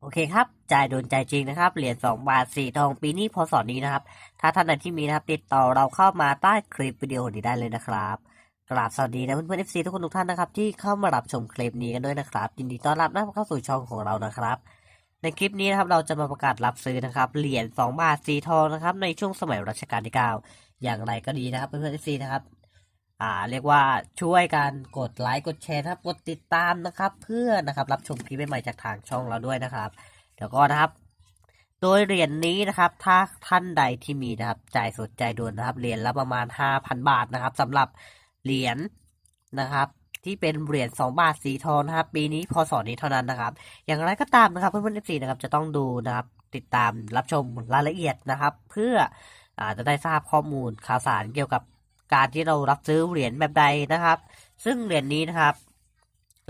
โอเคครับ จ่ายโดนใจจริงนะครับ เหรียญ2บาทสีทองปีนี้พศนี้นะครับ ถ้าท่านใดที่มีนะครับ ติดต่อเราเข้ามาใต้คลิปวิดีโอนี้ได้เลยนะครับกราบสวัสดีนะเพื่อนๆ FC ทุกคนทุกท่านนะครับ ที่เข้ามารับชมคลิปนี้กันด้วยนะครับยินดีต้อนรับนะเข้าสู่ช่องของเรานะครับ ในคลิปนี้นะครับเราจะมาประกาศรับซื้อนะครับ เหรียญ2บาทสีทองนะครับในช่วงสมัยรัชกาลที่9อย่างไรก็ดีนะครับเพื่อนๆ FC นะครับ อ่าเรียกว่าช่วยกันกดไลค์กดแชร์นะครับกดติดตามนะครับ เพื่อนะครับรับชมคลิปใหม่ๆจากทางช่องเราด้วยนะครับเดี๋ยวก็นะครับ โดยเหรียญนี้นะครับ ถ้าท่านใดที่มีนะครับจ่ายสดใจด่วนนะครับเหรียญละประมาณ 5,000 บาทนะครับสำหรับเหรียญนะครับที่เป็นเหรียญ2บาทสีทองนะครับ ปีนี้พศนี้เท่านั้นนะครับ อย่างไรก็ตามนะครับเพื่อนๆเอฟซีนะครับจะต้องดูนะครับ ติดตามรับชมรายละเอียดนะครับ เพื่ออาจะได้ทราบข้อมูลข่าวสารเกี่ยวกับ การที่เรารับซื้อเหรียญแบบใดนะครับ ซึ่งเหรียญนี้นะครับ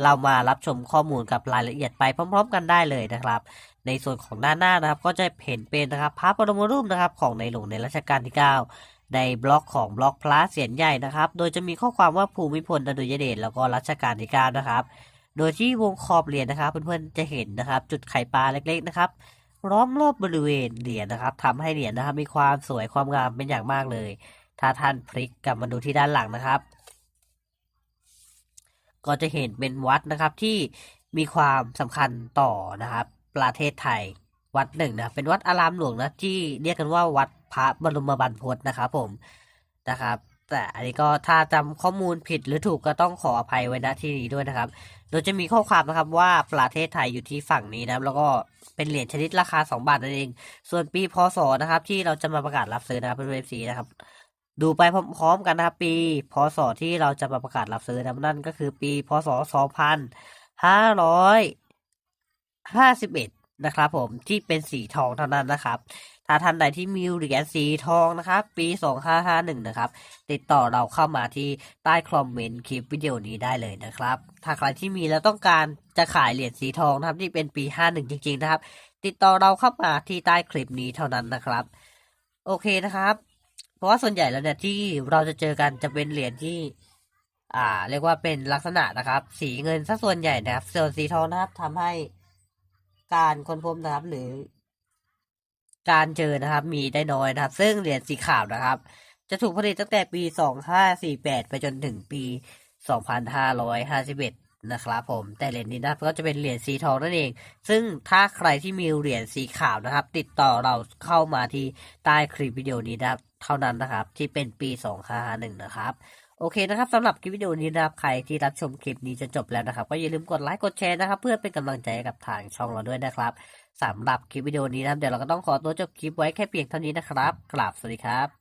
เรามารับชมข้อมูลกับรายละเอียดไปพร้อม ๆ กันได้เลยนะครับ ในส่วนของด้านหน้านะครับ ก็จะเห็นเป็นนะครับพระบรมรูปนะครับของในหลวงในรัชกาลที่ 9 ในบล็อกของบล็อกพระเสียนใหญ่นะครับ โดยจะมีข้อความว่าภูมิพลอดุลยเดชแล้วก็รัชกาลที่9นะครับโดยที่วงขอบเหรียญนะครับเพื่อนๆจะเห็นนะครับ จุดไข่ปลาเล็กๆนะครับล้อมรอบบริเวณเหรียญนะครับทำให้เหรียญนะครับ มีความสวยความงามเป็นอย่างมากเลย ถ้าท่านพลิกกลับมาดูที่ด้านหลังนะครับ ก็จะเห็นเป็นวัดนะครับที่มีความสำคัญต่อนะครับ ประเทศไทยวัดหนึ่งนะเป็นวัดอารามหลวงนะที่เรียกกันว่าวัดพระบรมบรรพตนะครับผมนะครับ แต่อันนี้ก็ถ้าจำข้อมูลผิดหรือถูกก็ต้องขออภัยไว้ณที่นี้ด้วยนะครับ โดยจะมีข้อความนะครับว่าประเทศไทยอยู่ที่ฝั่งนี้นะครับ แล้วก็เป็นเหรียญชนิดราคา 2 บาทนั่นเอง ส่วนปีพศนะครับ ที่เราจะมาประกาศรับซื้อนะครับเพื่อนเอฟซีนะครับ ดูไปพร้อมๆกันนะครับ ปีพศที่เราจะมาประกาศรับซื้อนะนั่นก็คือปีพศ 2551 นะครับผมที่เป็นสีทองเท่านั้นนะครับ ถ้าท่านใดที่มีเหรียญสีทองนะครับ ปี 2551 นะครับ ติดต่อเราเข้ามาที่ใต้คอมเมนต์คลิปวิดีโอนี้ได้เลยนะครับ ถ้าใครที่มีแล้วต้องการจะขายเหรียญสีทองนะครับที่เป็นปี 51 จริง ๆ นะครับ ติดต่อเราเข้ามาที่ใต้คลิปนี้เท่านั้นนะครับ โอเคนะครับ เพราะว่าส่วนใหญ่แล้วเนี่ยที่เราจะเจอกันจะเป็นเหรียญที่ อ่า เรียกว่าเป็นลักษณะนะครับ สีเงินซะส่วนใหญ่นะครับส่วนสีทองนะครับทำให้การค้นพบนะครับ หรือ การเจอนะครับ มีได้น้อยนะครับ ซึ่งเหรียญสีขาวนะครับ จะถูกผลิตตั้งแต่ปี 2548 ไปจนถึงปี 2551 นะครับผมแต่เหรียญนี้นะครับก็จะเป็นเหรียญสีทองนั่นเอง ซึ่งถ้าใครที่มีเหรียญสีขาวนะครับ ติดต่อเราเข้ามาที่ใต้คลิปวิดีโอนี้นะครับเท่านั้นนะครับ ที่เป็นปี2551นะครับโอเคนะครับสำหรับคลิปวิดีโอนี้นะครับใครที่รับชมคลิปนี้จะจบแล้วนะครับ ก็อย่าลืมกดไลค์กดแชร์นะครับ เพื่อเป็นกำลังใจกับทางช่องเราด้วยนะครับสำหรับคลิปวิดีโอนี้นะครับเดี๋ยวเราก็ต้องขอตัวจบคลิปไว้แค่เพียงเท่านี้นะครับกราบสวัสดีครับ